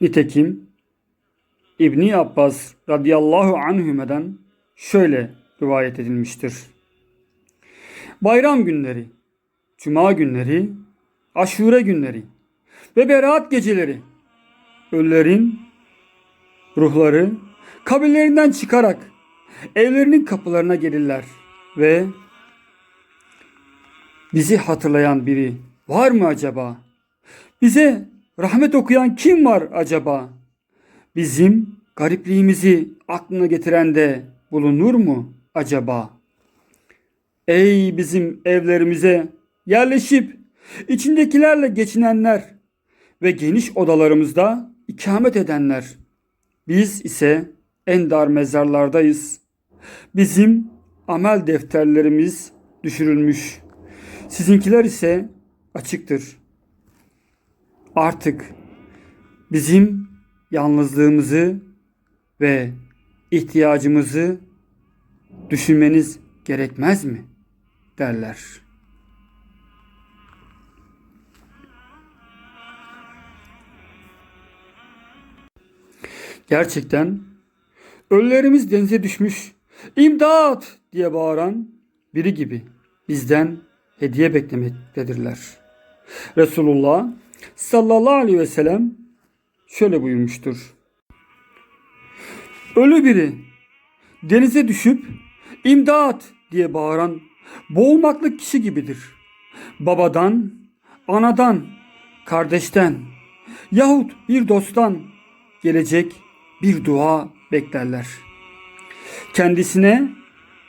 Nitekim İbni Abbas radıyallahu anhümeden şöyle rivayet edilmiştir. Bayram günleri, cuma günleri, aşure günleri ve beraat geceleri ölülerin ruhları kabirlerinden çıkarak evlerinin kapılarına gelirler ve bizi hatırlayan biri var mı acaba? Bize rahmet okuyan kim var acaba? Bizim garipliğimizi aklına getiren de bulunur mu acaba? Ey bizim evlerimize yerleşip içindekilerle geçinenler ve geniş odalarımızda ikamet edenler. Biz ise en dar mezarlardayız. Bizim amel defterlerimiz düşürülmüş. Sizinkiler ise açıktır. Artık bizim yalnızlığımızı ve ihtiyacımızı düşünmeniz gerekmez mi? derler. Gerçekten ölülerimiz denize düşmüş, imdat diye bağıran biri gibi bizden hediye beklemektedirler. Resulullah sallallahu aleyhi ve sellem şöyle buyurmuştur. Ölü biri denize düşüp imdat diye bağıran boğulmaklık kişi gibidir. Babadan, anadan, kardeşten yahut bir dosttan gelecek bir dua beklerler. Kendisine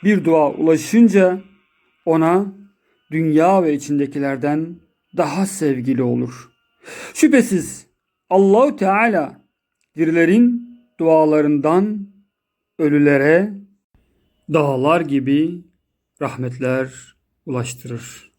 bir dua ulaşınca ona dünya ve içindekilerden daha sevgili olur. Şüphesiz Allahu Teala dirilerin dualarından ölülere dağlar gibi rahmetler ulaştırır.